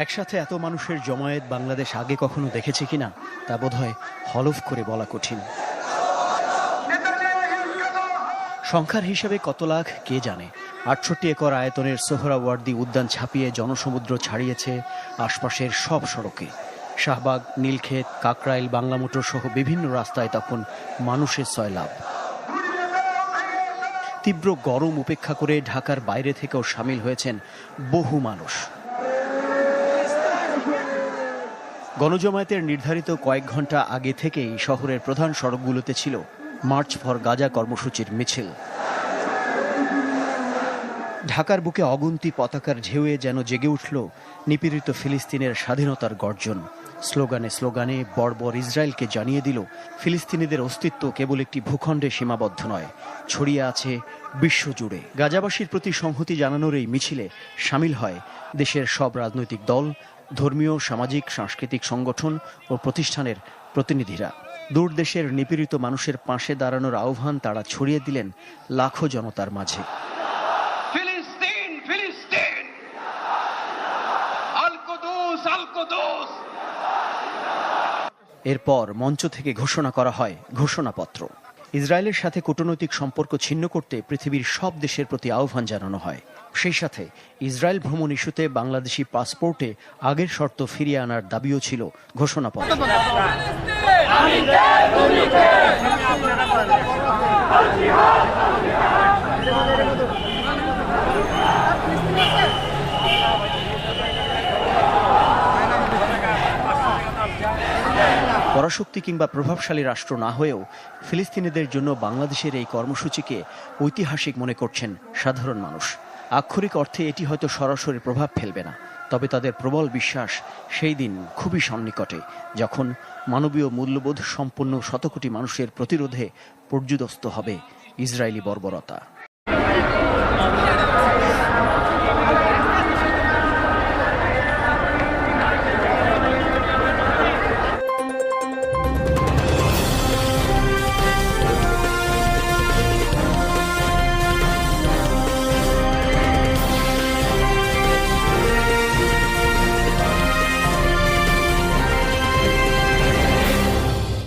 একসাথে এত মানুষের জমায়েত বাংলাদেশ আগে কখনো দেখেছে কিনা, তা বোধহয় হলফ করে বলা কঠিন। সংখ্যার হিসাবে কত লাখ, কে জানে? আটষট্টি একর আয়তনের সোহরাওয়ার্দী উদ্যান ছাপিয়ে জনসমুদ্র ছাড়িয়েছে আশপাশের সব সড়কে। শাহবাগ, নীলক্ষেত, কাকরাইল, বাংলা মোটর সহ বিভিন্ন রাস্তায় তখন মানুষের সয়লাভ তীব্র গরম উপেক্ষা করে ঢাকার বাইরে থেকেও সামিল হয়েছেন বহু মানুষ। গণজমায়েতের নির্ধারিত কয়েক ঘণ্টা আগে থেকেই শহরের প্রধান সড়কগুলোতে ছিল মার্চ ফর গাজা কর্মসূচির মিছিল। ঢাকার বুকে অগুন্তি পতাকার ঢেউয়ে যেন জেগে উঠল নিপীড়িত ফিলিস্তিনের স্বাধীনতার গর্জন। স্লোগানে স্লোগানে বর্বর ইসরায়েলকে জানিয়ে দিল, ফিলিস্তিনিদের অস্তিত্ব কেবল একটি ভূখণ্ডে সীমাবদ্ধ নয়, ছড়িয়ে আছে বিশ্বজুড়ে। গাজাবাসীর প্রতি সংহতি জানানোর এই মিছিলে সামিল হয় দেশের সব রাজনৈতিক দল ধর্মীয় সামাজিক সাংস্কৃতিক সংগঠন ও প্রতিষ্ঠানের প্রতিনিধিরা। দূর দেশের নিপীড়িত মানুষের পাশে দাঁড়ানোর আহ্বান তারা ছড়িয়ে দিলেন লাখো জনতার মাঝে। এরপর মঞ্চ থেকে ঘোষণা করা হয় ঘোষণাপত্র। ইসরায়েলের সাথে কূটনৈতিক সম্পর্ক ছিন্ন করতে পৃথিবীর সব দেশের প্রতি আহ্বান জানানো হয়। সেই সাথে ইসরায়েল ভ্রমণ ইস্যুতে বাংলাদেশি পাসপোর্টে আগের শর্ত ফিরিয়ে আনার দাবিও ছিল ঘোষণাপত্র। পরাশক্তি কিংবা প্রভাবশালী রাষ্ট্র না হয়েও ফিলিস্তিনিদের জন্য বাংলাদেশের এই কর্মসূচিকে ঐতিহাসিক মনে করছেন সাধারণ মানুষ। আক্ষরিক অর্থে এটি হয়তো সরাসরি প্রভাব ফেলবে না, তবে তাদের প্রবল বিশ্বাস সেই দিন খুবই সন্নিকটে, যখন মানবীয় মূল্যবোধ সম্পন্ন শতকোটি মানুষের প্রতিরোধে পর্যুদস্ত হবে ইসরায়েলি বর্বরতা।